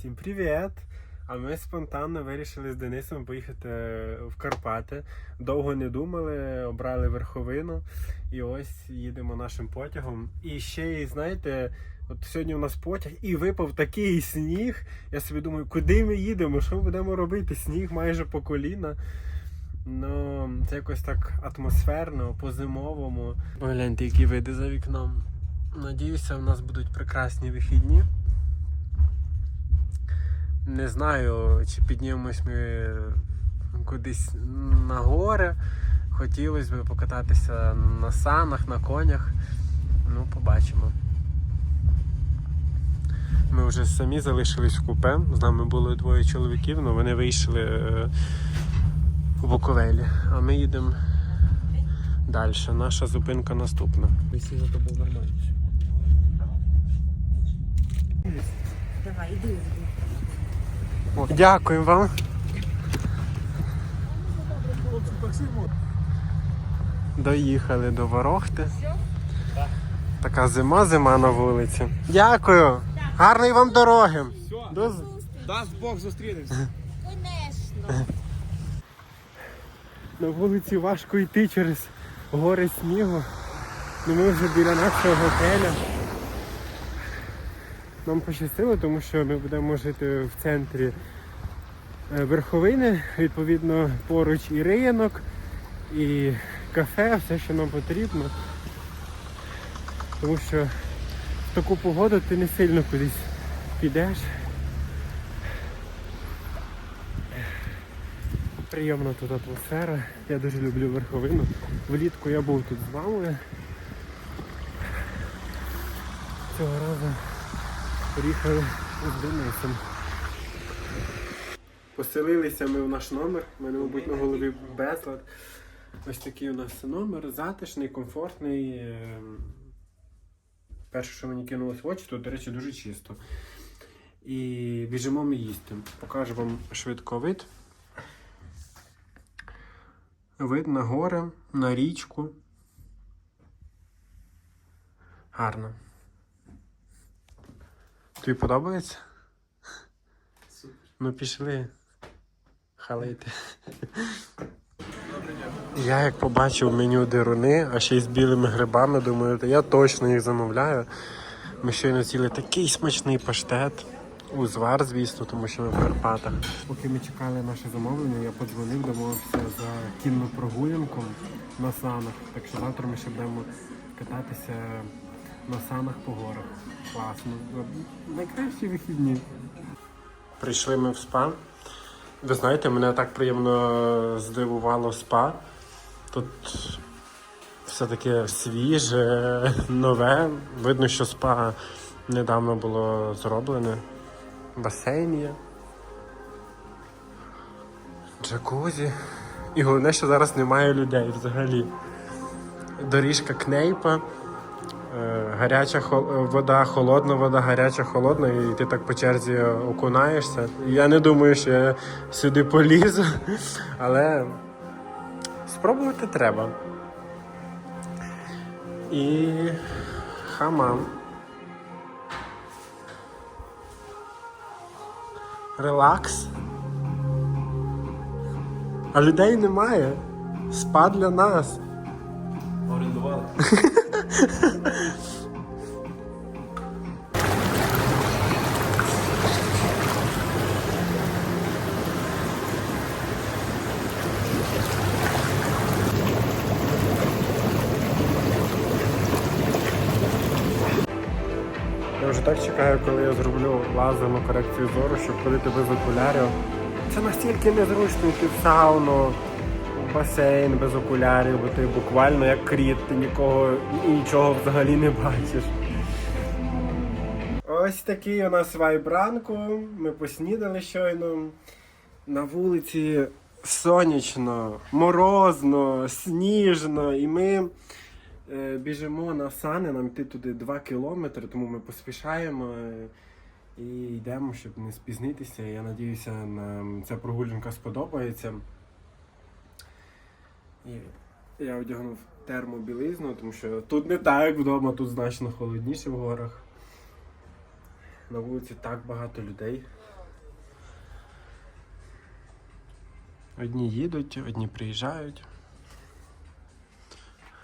Всім привіт! А ми спонтанно вирішили з Денисом поїхати в Карпати. Довго не думали, обрали верховину і ось їдемо нашим потягом. І ще знаєте, от сьогодні у нас потяг і випав такий сніг. Я собі думаю, куди ми їдемо? Що ми будемо робити? Сніг майже по коліна. Ну, це якось так атмосферно, по-зимовому. Погляньте, які види за вікном. Надіюся, у нас будуть прекрасні вихідні. Не знаю, чи піднімемось ми кудись на гори. Хотілося б покататися на санах, на конях. Ну, побачимо. Ми вже самі залишились в купе. З нами було двоє чоловіків, але вони вийшли е, у Буковелі. А ми їдемо далі. Наша зупинка наступна. Якщо то був нормально. Давай, іди, іди. Дякую вам. Доїхали до Ворохти. Така зима, зима на вулиці. Дякую. Гарної вам дороги. До... Дасть Бог зустрінемося. Конечно. На вулиці важко йти через гори снігу. Ну, ми вже біля нашого готеля. Нам пощастило, тому що ми будемо жити в центрі е, верховини, відповідно, поруч і ринок, і кафе, все, що нам потрібно. Тому що в таку погоду ти не сильно кудись підеш. Приємна тут атмосфера. Я дуже люблю верховину. Влітку я був тут з мамою. Цього разу приїхали з Денисом. Поселилися ми в наш номер. У мене, мабуть, на голові безлад. Ось такий у нас номер, затишний, комфортний. Ем, Перше, що мені кинулось в очі, тут, до речі, дуже чисто. І біжимо ми їсти. Покажу вам швидко вид. Вид на гори, на річку. Гарно. Тобі подобається? Супер. Ну пішли. Халити. Я як побачив меню деруни, а ще й з білими грибами, думаю, я точно їх замовляю. Ми щойно з'їли такий смачний паштет. Узвар, звісно, тому що ми в Карпатах. Поки ми чекали наше замовлення, я подзвонив, домовився за кінну прогулянку на санах. Так що завтра ми ще будемо кататися на санах по горах. Класно. Найкращі вихідні. Прийшли ми в спа. Ви знаєте, мене так приємно здивувало спа. Тут все таке свіже, нове. Видно, що спа недавно було зроблене. Басейн є. Джакузі. І головне, що зараз немає людей взагалі. Доріжка кнейпа. Е, Гаряча вода, холодна вода, гаряча, холодна, і ти так по черзі окунаєшся. Я не думаю, що я сюди полізу, але спробувати треба. І хамам. Релакс. А людей немає. Спа для нас. Орендували. чекаю, коли я зроблю лазерну корекцію зору, щоб ходити без окулярів. Це настільки незручно йти в сауну, в басейн без окулярів, бо ти буквально як кріт, ти нікого і нічого взагалі не бачиш. Ось такий у нас вайб ранку. Ми поснідали щойно. На вулиці сонячно, морозно, сніжно, і ми Е, біжимо на сани, нам йти туди 2 кілометри, тому ми поспішаємо е, і йдемо, щоб не спізнитися. Я сподіваюся, нам ця прогулянка сподобається. І Я одягнув термобілизну, тому що тут не так як вдома, тут значно холодніше в горах. На вулиці так багато людей. Одні їдуть, одні приїжджають.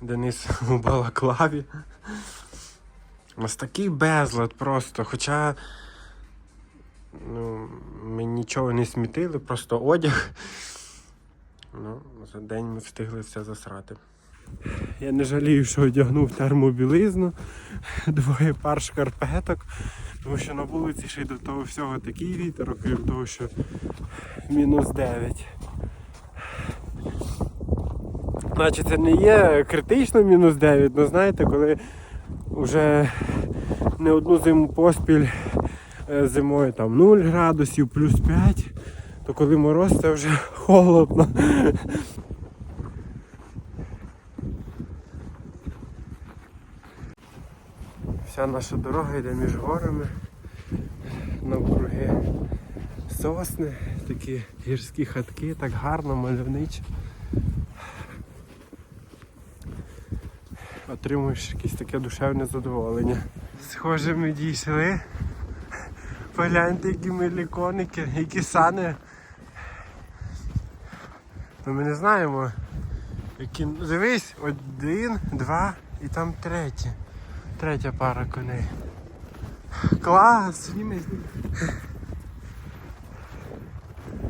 Денис у балаклаві. Нас такий безлад просто. Хоча ну, ми нічого не смітили, просто одяг. Ну, за день ми встигли все засрати. Я не жалію, що одягнув термобілизну, двоє пар шкарпеток, тому що на вулиці ще й до того всього такий вітер, окрім того, що мінус 9. Значить, це не є критично мінус 9, але знаєте, коли вже не одну зиму поспіль е, зимою там 0 градусів, плюс 5, то коли мороз, це вже холодно. Вся наша дорога йде між горами, навкруги сосни, такі гірські хатки, так гарно, мальовничо. Отримуєш якесь таке душевне задоволення. Схоже, ми дійшли. Погляньте, які милі коники, які сани. Ну, ми не знаємо. Які... Дивись, один, два і там третій. Третя пара коней. Клас! Зніми, зніми.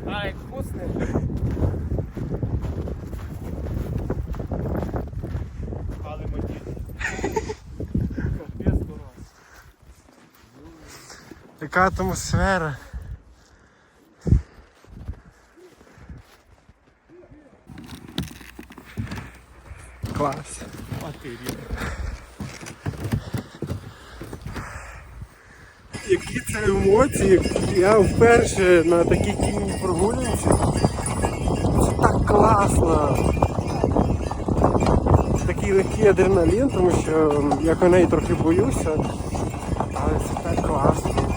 А, як вкусне. Але мотив. Капець дорога. Яка атмосфера? Клас. Які це емоції? Я вперше на такій кінній прогулянці. Це так класно. Такий легкий адреналін, тому що я коней трохи боюся. Але це так класно.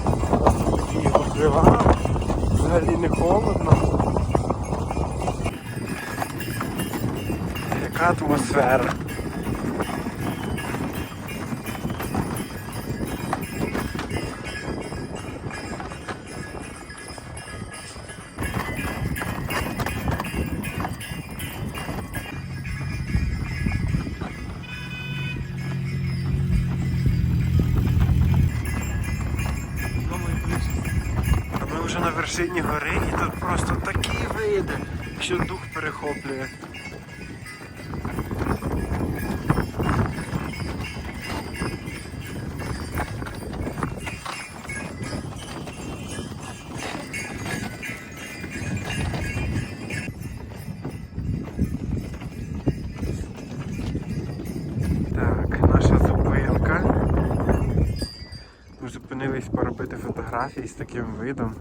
Просто покрива, взагалі не холодно. Яка атмосфера. Ми вже на вершині гори і тут просто такі види, що дух перехоплює. Зупинились поробити фотографії з таким видом.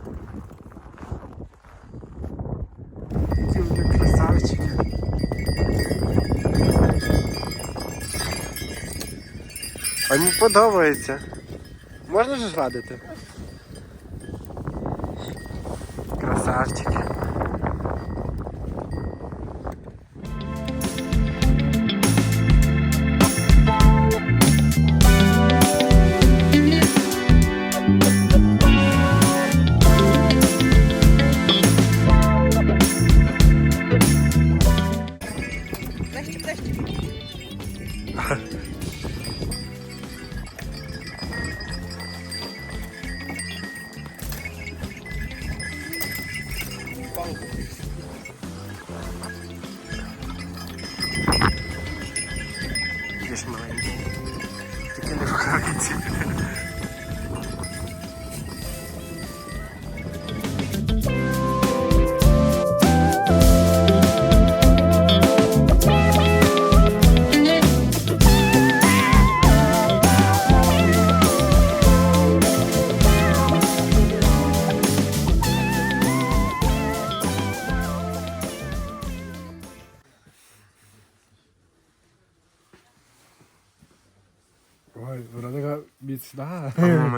А мені подобається. Можна ж гладити? Красавчики.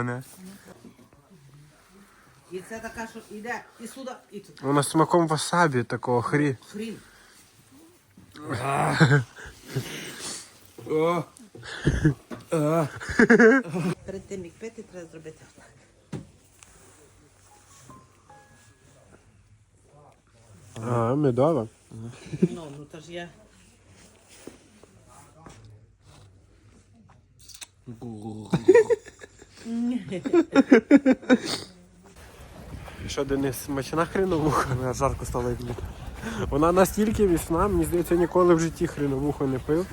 Мене. І це така, що йде і сюди, і тут. Вона смаком васабі такого хрі. Хрін. Перед тим, як пити, треба зробити отак. А, медова. Ну, ну то ж я. Що, Денис, смачна хреновуха? Жарко стало як літо. Вона настільки міцна, мені здається, ніколи в житті хреновуху не пив.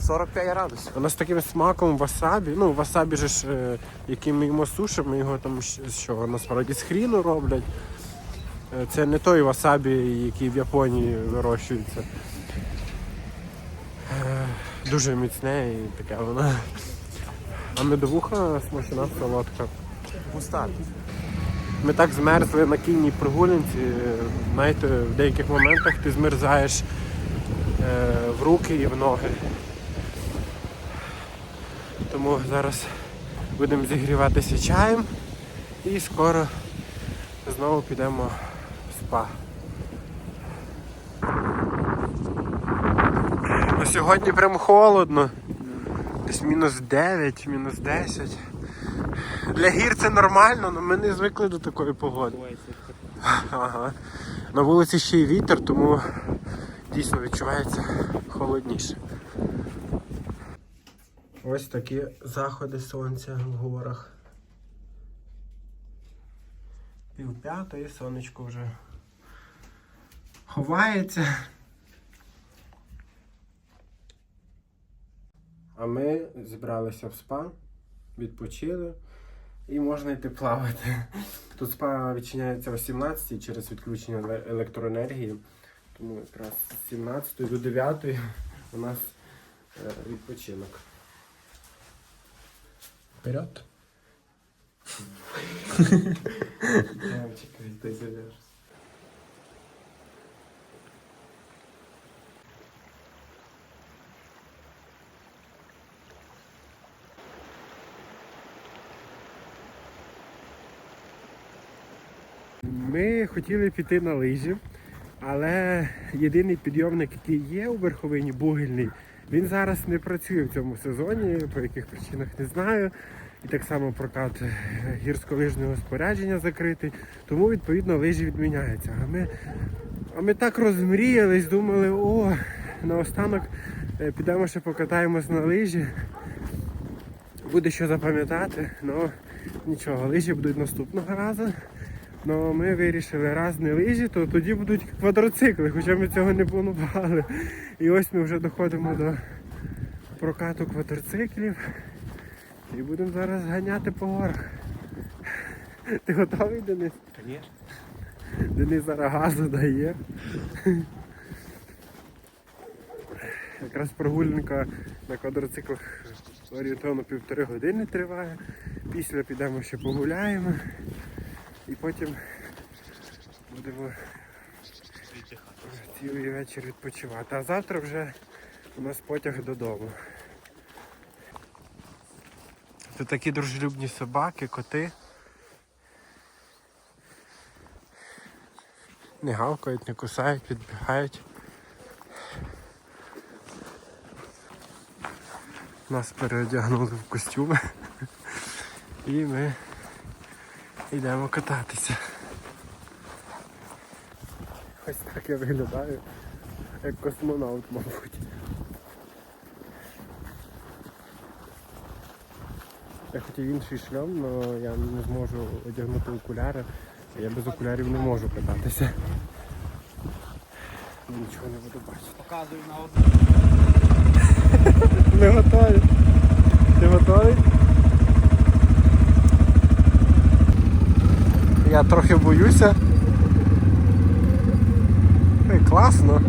45 градусів. Вона з таким смаком васабі. Ну, васабі же ж, е, яким ми його сушимо, його там з чого насправді з хріну роблять. Е, Це не той васабі, який в Японії вирощується. Е, Дуже міцне і таке вона. А медовуха смачна, солодка. Густа. Ми так змерзли на кінній прогулянці. Знаєте, в деяких моментах ти змерзаєш е, в руки і в ноги. Тому зараз будемо зігріватися чаєм і скоро знову підемо в спа. Ну, сьогодні прям холодно. Десь мінус 9, мінус 10. Для гір це нормально, але ми не звикли до такої погоди. Ага. На вулиці ще й вітер, тому дійсно відчувається холодніше. Ось такі заходи сонця в горах. Пів п'ятої, сонечко вже ховається. А ми зібралися в спа, відпочили і можна йти плавати. Тут спа відчиняється о 17 через відключення електроенергії. Тому якраз з 17 до 9 у нас е, відпочинок. Вперед. Чекай, ти зав'яжешся. Ми хотіли піти на лижі, але єдиний підйомник, який є у верховині, бугельний, він зараз не працює в цьому сезоні, по яких причинах не знаю. І так само прокат е, гірськолижного спорядження закритий, тому відповідно лижі відміняються. А ми, а ми так розмріялись, думали, о, наостанок е, підемо ще покатаємось на лижі. Буде що запам'ятати, ну нічого, лижі будуть наступного разу. Ну ми вирішили, раз не лижі, то тоді будуть квадроцикли, хоча ми цього не планували. І ось ми вже доходимо до прокату квадроциклів і будемо зараз ганяти по горах. Ти готовий, Денис? Звісно. Денис зараз газу дає. Якраз прогулянка на квадроциклах орієнтовно півтори години триває. Після підемо ще погуляємо і потім будемо цілий вечір відпочивати. А завтра вже у нас потяг додому. Тут такі дружелюбні собаки, коти. Не гавкають, не кусають, підбігають. Нас переодягнули в костюми. І ми йдемо кататися. Ось так я виглядаю, як космонавт, мабуть. Я хотів інший шльом, але я не зможу одягнути окуляри. Я без окулярів не можу кататися. Нічого не буду бачити. Показую на одну. Ми готові. Ти готовий? Я трохи боюся. Класно.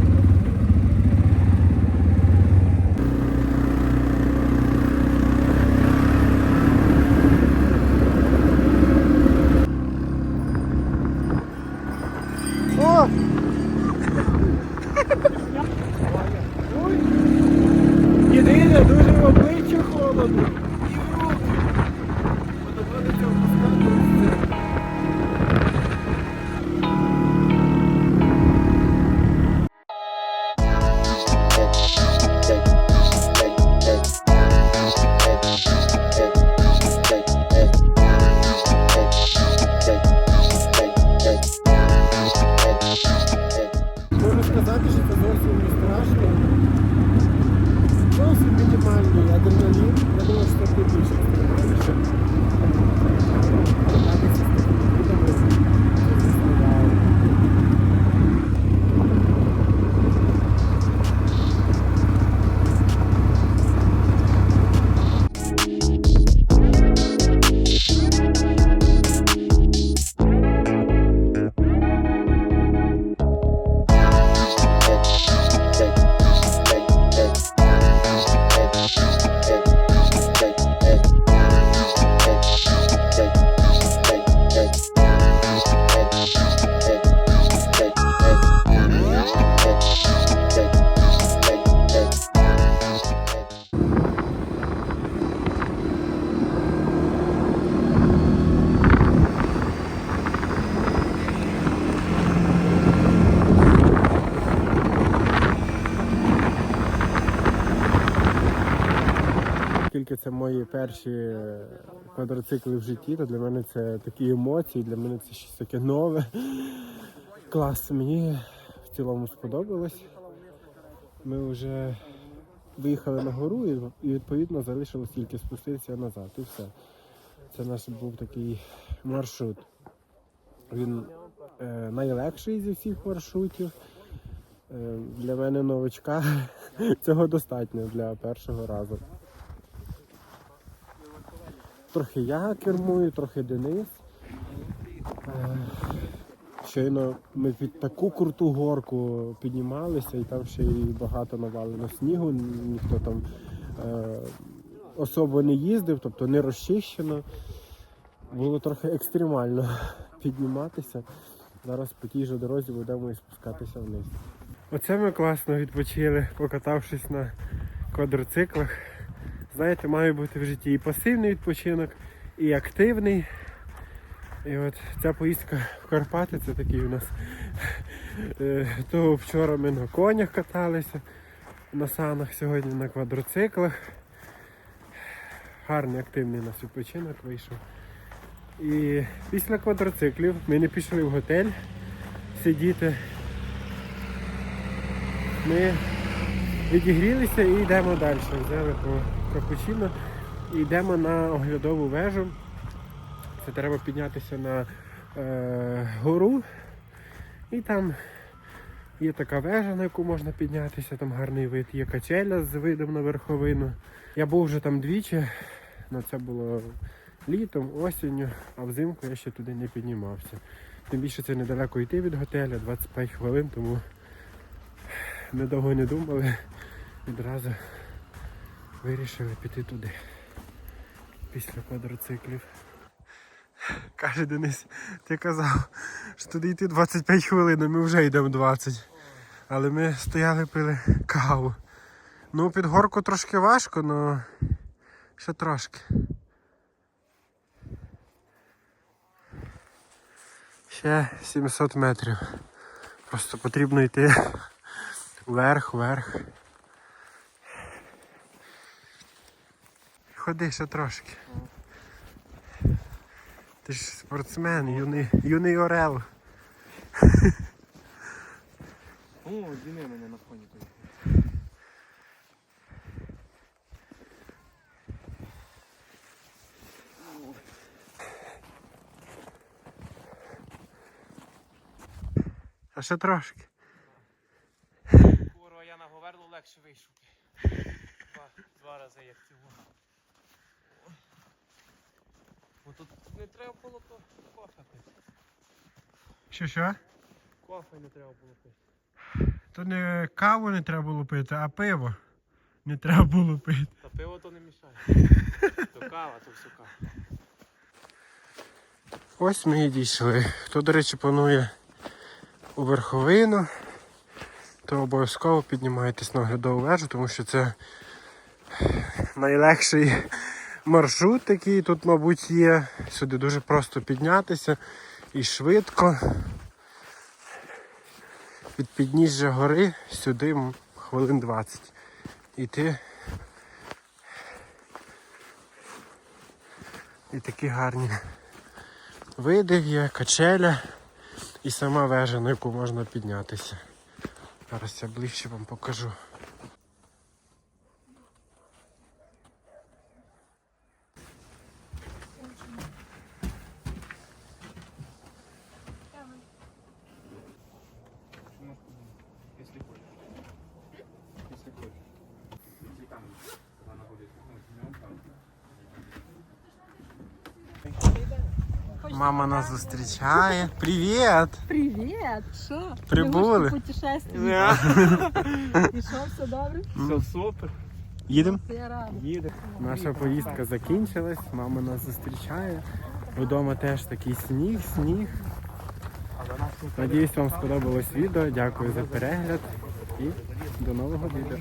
Перші е, квадроцикли в житті, то для мене це такі емоції, для мене це щось таке нове. Клас, мені в цілому сподобалось. Ми вже виїхали на гору і, відповідно залишилось тільки спуститися назад. І все. Це наш був такий маршрут. Він е, найлегший зі всіх маршрутів. Е, для мене новичка цього достатньо для першого разу. Трохи я кермую, трохи Денис. Е, Щойно ми під таку круту горку піднімалися, і там ще й багато навалено снігу, ніхто там е, особо не їздив, тобто не розчищено. Було трохи екстремально підніматися. Зараз по тій же дорозі будемо і спускатися вниз. Оце ми класно відпочили, покатавшись на квадроциклах. Знаєте, має бути в житті і пасивний відпочинок, і активний. І от ця поїздка в Карпати це такий у нас. Е, То вчора ми на конях каталися, на санах, сьогодні на квадроциклах. Гарний активний у нас відпочинок вийшов. І після квадроциклів ми не пішли в готель сидіти. Ми відігрілися і йдемо далі. Взяли по капучино і йдемо на оглядову вежу. Це треба піднятися на е, гору. І там є така вежа, на яку можна піднятися, там гарний вид, є качеля з видом на верховину. Я був вже там двічі, але це було літом, осінню, а взимку я ще туди не піднімався. Тим більше це недалеко йти від готеля, 25 хвилин, тому ми довго не думали, відразу вирішили піти туди після квадроциклів. Каже Денис, ти казав, що туди йти 25 хвилин, а ми вже йдемо 20. Але ми стояли, пили каву. Ну, під горку трошки важко, але ще трошки. Ще 700 метрів. Просто потрібно йти вверх, Ходи ще трошки. Ти ж спортсмен, юний, юний орел. О, зніми мене на фоні той. А ще трошки. Курва, я на говерлу легше вийшов. Два, два рази як цього. Бо тут не треба було то кофе пити. Що що? Кофе не треба було пити. То не каву не треба було пити, а пиво не треба було пити. Та пиво то не мішає. То кава, то все кава. Ось ми і дійшли. Хто, до речі, планує у верховину, то обов'язково піднімайтесь на оглядову вежу, тому що це найлегший маршрут, який тут, мабуть, є. Сюди дуже просто піднятися і швидко. Від підніжжя гори сюди хвилин 20. Іти. І такі гарні види є, качеля і сама вежа, на яку можна піднятися. Зараз я ближче вам покажу. Мама нас зустрічає. Привіт! Привіт! Що? Прибули. Путешествие. І що, все добре? Все супер. Їдемо? Я рада. Їде. Наша поїздка закінчилась, мама нас зустрічає. Вдома теж такий сніг, сніг. Надіюсь, вам сподобалось відео. Дякую за перегляд і до нового відео.